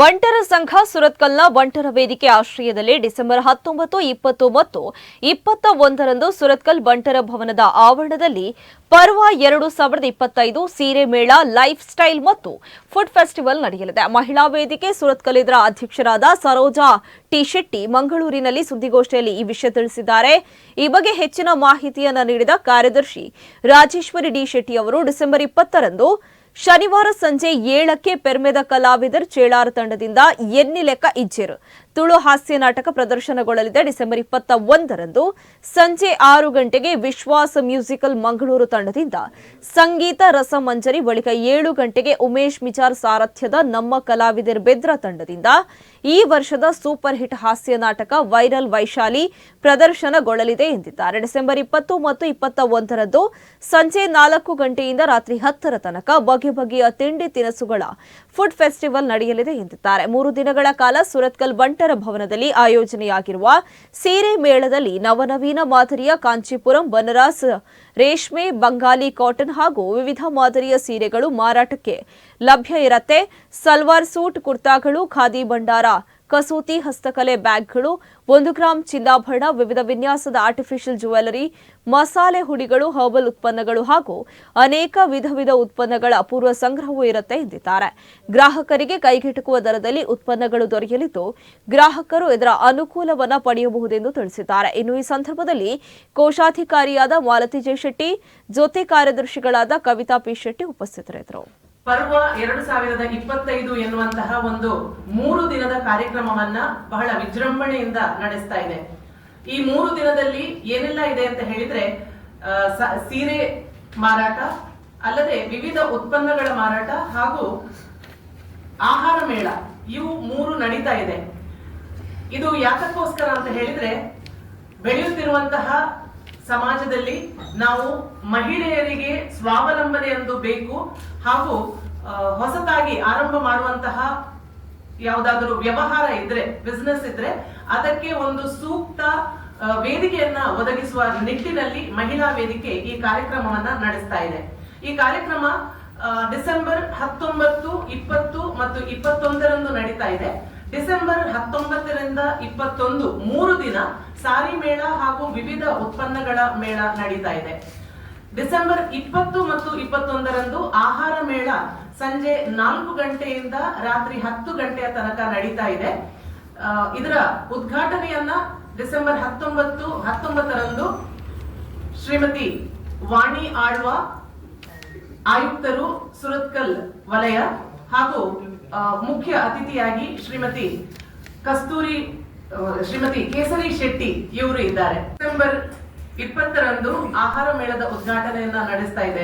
ಬಂಟರ ಸಂಘ ಸುರತ್ಕಲ್ನ ಬಂಟರ ವೇದಿಕೆ ಆಶ್ರಯದಲ್ಲಿ ಡಿಸೆಂಬರ್ ಹತ್ತೊಂಬತ್ತು ಇಪ್ಪತ್ತು ಮತ್ತು ಇಪ್ಪತ್ತ ಒಂದರಂದು ಸುರತ್ಕಲ್ ಬಂಟರ ಭವನದ ಆವರಣದಲ್ಲಿ ಪರ್ವ ಎರಡು ಸಾವಿರದ ಇಪ್ಪತ್ತೈದು ಸೀರೆ ಮೇಳ, ಲೈಫ್ ಸ್ಟೈಲ್ ಮತ್ತು ಫುಡ್ ಫೆಸ್ಟಿವಲ್ ನಡೆಯಲಿದೆ. ಮಹಿಳಾ ವೇದಿಕೆ ಸುರತ್ಕಲ್ ಇದರ ಅಧ್ಯಕ್ಷರಾದ ಸರೋಜಾ ಟಿ ಶೆಟ್ಟಿ ಮಂಗಳೂರಿನಲ್ಲಿ ಸುದ್ದಿಗೋಷ್ಠಿಯಲ್ಲಿ ಈ ವಿಷಯ ತಿಳಿಸಿದ್ದಾರೆ. ಈ ಬಗ್ಗೆ ಹೆಚ್ಚಿನ ಮಾಹಿತಿಯನ್ನು ನೀಡಿದ ಕಾರ್ಯದರ್ಶಿ ರಾಜೇಶ್ವರಿ ಡಿ ಶೆಟ್ಟಿ ಅವರು, ಡಿಸೆಂಬರ್ ಇಪ್ಪತ್ತರಂದು ಶನಿವಾರ ಸಂಜೆ ಏಳಕ್ಕೆ ಪೆರ್ಮೆದ ಕಲಾವಿದರ್ ಚೇಳಾರ ತಂಡದಿಂದ ಎನ್ನಿ ಲೆಕ್ಕ ಇಜ್ಜೆರು ತುಳು ಹಾಸ್ಯ ನಾಟಕ ಪ್ರದರ್ಶನಗೊಳ್ಳಲಿದೆ. ಡಿಸೆಂಬರ್ ಇಪ್ಪತ್ತ ಒಂದರಂದು ಸಂಜೆ ಆರು ಗಂಟೆಗೆ ವಿಶ್ವಾಸ ಮ್ಯೂಸಿಕಲ್ ಮಂಗಳೂರು ತಂಡದಿಂದ ಸಂಗೀತ ರಸಮಂಜರಿ ಬಳಿಕ ಏಳು ಗಂಟೆಗೆ ಉಮೇಶ್ ಮಿಚಾರ್ ಸಾರಥ್ಯದ ನಮ್ಮ ಕಲಾವಿದರ್ ಬೆದ್ರ ತಂಡದಿಂದ ಈ ವರ್ಷದ ಸೂಪರ್ ಹಿಟ್ ಹಾಸ್ಯ ನಾಟಕ ವೈರಲ್ ವೈಶಾಲಿ ಪ್ರದರ್ಶನಗೊಳ್ಳಲಿದೆ ಎಂದಿದ್ದಾರೆ. ಡಿಸೆಂಬರ್ ಇಪ್ಪತ್ತು ಮತ್ತು ಇಪ್ಪತ್ತ ಒಂದರಂದು ಸಂಜೆ ನಾಲ್ಕು ಗಂಟೆಯಿಂದ ರಾತ್ರಿ ಹತ್ತರ ತನಕ ಬಗೆ ಬಗೆಯ ತಿಂಡಿ ತಿನಿಸುಗಳ ಫುಡ್ ಫೆಸ್ಟಿವಲ್ ನಡೆಯಲಿದೆ ಎಂದಿದ್ದಾರೆ. ಮೂರು ದಿನಗಳ ಕಾಲ ಸುರತ್ಕಲ್ ಬಂಟರ ಭವನದಲ್ಲಿ ಆಯೋಜನೆಯಾಗಿರುವ ಸೀರೆ ಮೇಳದಲ್ಲಿ ನವನವೀನ ಮಾದರಿಯ ಕಾಂಚೀಪುರಂ, ಬನರಾಸ್, ರೇಷ್ಮೆ, ಬಂಗಾಲಿ ಕಾಟನ್ ಹಾಗೂ ವಿವಿಧ ಮಾದರಿಯ ಸೀರೆಗಳು ಮಾರಾಟಕ್ಕೆ ಲಭ್ಯ ಇರತ್ತೆ. ಸಲ್ವಾರ್ ಸೂಟ್, ಕುರ್ತಾಗಳು, ಖಾದಿ ಭಂಡಾರ ಕಸೂತಿ ಹಸ್ತಕಲೆ ಬ್ಯಾಗ್ಗಳು, ಒಂದು ಗ್ರಾಂ ಚಿನ್ನಾಭರಣ, ವಿವಿಧ ವಿನ್ಯಾಸದ ಆರ್ಟಿಫಿಷಿಯಲ್ ಜುವೆಲರಿ ಮಸಾಲೆ ಹುಡಿಗಳು ಹರ್ಬಲ್ ಉತ್ಪನ್ನಗಳು ಹಾಗೂ ಅನೇಕ ವಿಧ ವಿಧ ಉತ್ಪನ್ನಗಳ ಅಪೂರ್ವ ಸಂಗ್ರಹವೂ ಇರುತ್ತೆ ಎಂದಿದ್ದಾರೆ. ಗ್ರಾಹಕರಿಗೆ ಕೈಗೆಟುಕುವ ದರದಲ್ಲಿ ಉತ್ಪನ್ನಗಳು ದೊರೆಯಲಿದ್ದು, ಗ್ರಾಹಕರು ಇದರ ಅನುಕೂಲವನ್ನು ಪಡೆಯಬಹುದೆಂದು ತಿಳಿಸಿದ್ದಾರೆ. ಇನ್ನು ಈ ಸಂದರ್ಭದಲ್ಲಿ ಕೋಶಾಧಿಕಾರಿಯಾದ ಮಾಲತಿ ಜೆ ಶೆಟ್ಟಿ, ಜೊತೆ ಕಾರ್ಯದರ್ಶಿಗಳಾದ ಕವಿತಾ ಪಿ ಶೆಟ್ಟಿ ಉಪಸ್ಥಿತರಿದ್ದರು. ಪರ್ವ ಎರಡು ಸಾವಿರದ ಇಪ್ಪತ್ತೈದು ಎನ್ನುವಂತಹ ಒಂದು ಮೂರು ದಿನದ ಕಾರ್ಯಕ್ರಮವನ್ನ ಬಹಳ ವಿಜೃಂಭಣೆಯಿಂದ ನಡೆಸ್ತಾ ಇದೆ. ಈ ಮೂರು ದಿನದಲ್ಲಿ ಏನೆಲ್ಲ ಇದೆ ಅಂತ ಹೇಳಿದ್ರೆ ಸೀರೆ ಮಾರಾಟ, ಅಲ್ಲದೆ ವಿವಿಧ ಉತ್ಪನ್ನಗಳ ಮಾರಾಟ ಹಾಗೂ ಆಹಾರ ಮೇಳ, ಇವು ಮೂರು ನಡೀತಾ ಇದೆ. ಇದು ಯಾಕಕ್ಕೋಸ್ಕರ ಅಂತ ಹೇಳಿದ್ರೆ, ಬೆಳೆಯುತ್ತಿರುವಂತಹ ಸಮಾಜದಲ್ಲಿ ನಾವು ಮಹಿಳೆಯರಿಗೆ ಸ್ವಾವಲಂಬನೆ ಎಂದು ಬೇಕು ಹಾಗೂ ಹೊಸತಾಗಿ ಆರಂಭ ಮಾಡುವಂತಹ ಯಾವುದಾದರೂ ವ್ಯವಹಾರ ಇದ್ರೆ ಬಿಸ್ನೆಸ್ ಇದ್ರೆ, ಅದಕ್ಕೆ ಒಂದು ಸೂಕ್ತ ವೇದಿಕೆಯನ್ನ ಒದಗಿಸುವ ನಿಟ್ಟಿನಲ್ಲಿ ಮಹಿಳಾ ವೇದಿಕೆ ಈ ಕಾರ್ಯಕ್ರಮವನ್ನ ನಡೆಸ್ತಾ ಇದೆ. ಈ ಕಾರ್ಯಕ್ರಮ ಡಿಸೆಂಬರ್ ಹತ್ತೊಂಬತ್ತು, ಇಪ್ಪತ್ತು ಮತ್ತು ಇಪ್ಪತ್ತೊಂದರಂದು ನಡೀತಾ ಇದೆ. ಡಿಸೆಂಬರ್ ಹತ್ತೊಂಬತ್ತರಿಂದ ಇಪ್ಪತ್ತೊಂದು, ಮೂರು ದಿನ ಸಾರಿ ಮೇಳ ಹಾಗೂ ವಿವಿಧ ಉತ್ಪನ್ನಗಳ ಮೇಳ ನಡೀತಾ ಇದೆ. ಡಿಸೆಂಬರ್ ಇಪ್ಪತ್ತು ಮತ್ತು ಇಪ್ಪತ್ತೊಂದರಂದು ಆಹಾರ ಮೇಳ ಸಂಜೆ ನಾಲ್ಕು ಗಂಟೆಯಿಂದ ರಾತ್ರಿ ಹತ್ತು ಗಂಟೆಯ ತನಕ ನಡೀತಾ ಇದೆ. ಇದರ ಉದ್ಘಾಟನೆಯನ್ನ ಡಿಸೆಂಬರ್ ಹತ್ತೊಂಬತ್ತು, ಹತ್ತೊಂಬತ್ತರಂದು ಶ್ರೀಮತಿ ವಾಣಿ ಆಳ್ವ, ಆಯುಕ್ತರು ಸುರತ್ಕಲ್ ವಲಯ ಹಾಗೂ ಮುಖ್ಯ ಅತಿಥಿಯಾಗಿ ಶ್ರೀಮತಿ ಕಸ್ತೂರಿ ಶ್ರೀಮತಿ ಕೇಸರಿ ಶೆಟ್ಟಿ ಇವರು ಇದ್ದಾರೆ. ಡಿಸೆಂಬರ್ ಇಪ್ಪತ್ತರಂದು ಆಹಾರ ಮೇಳದ ಉದ್ಘಾಟನೆಯನ್ನ ನಡೆಸ್ತಾ ಇದ್ದೇವೆ.